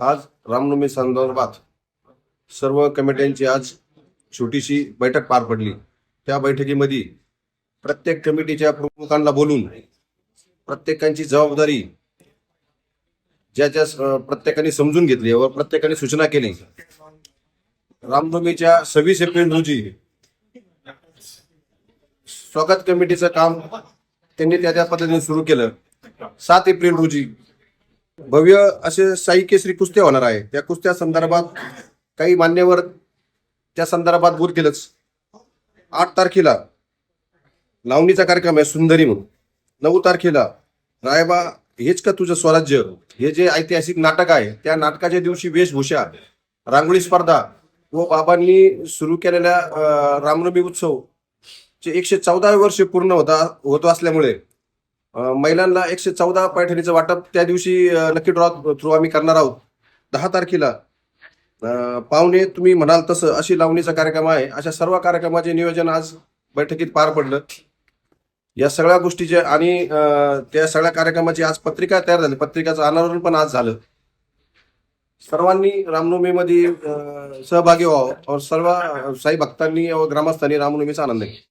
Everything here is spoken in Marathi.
आज रामनवमी संदर्भात सर्व कमिट्यांची आज छोटीशी बैठक पार पडली. त्या बैठकीमध्ये प्रत्येक कमिटीच्या प्रमुखांना बोलून प्रत्येकांची जबाबदारी ज्या ज्या प्रत्येकाने समजून घेतली व प्रत्येकाने सूचना केली. रामनवमीच्या सव्वीस एप्रिल रोजी स्वागत कमिटीचं काम त्यांनी त्या त्या पद्धतीने सुरू केलं. सात एप्रिल रोजी भव्य असे साई केसरी कुस्त्या होणार आहे. त्या कुस्त्या संदर्भात काही मान्यवर त्या संदर्भात बोलतीलच केलंच. आठ तारखेला लावणीचा कार्यक्रम आहे सुंदरी म्हणून. नऊ तारखेला रायबा हेच का तुझं स्वराज्य? हे जे ऐतिहासिक नाटक आहे त्या नाटकाच्या दिवशी वेशभूषा रांगोळी स्पर्धा व बाबांनी सुरू केलेल्या रामनवमी उत्सव चे एकशे चौदावे वर्ष पूर्ण होता होत असल्यामुळे महिलांना एकशे चौदा पैठणीचं वाटप त्या दिवशी नक्की लकी ड्रॉ थ्रू आम्ही करणार आहोत. दहा तारखेला पाहुणे तुम्ही म्हणाल तसं अशी लावणीचा कार्यक्रम आहे. अशा सर्व कार्यक्रमाचे नियोजन आज बैठकीत पार पडलं. या सगळ्या गोष्टीचे आणि त्या सगळ्या कार्यक्रमाची आज पत्रिका तयार झाली. पत्रिकाचं अनावरण पण आज झालं. सर्वांनी रामनवमीमध्ये सहभागी व्हावं. और सर्व साई भक्तांनी व ग्रामस्थांनी रामनवमीचा आनंद घ्या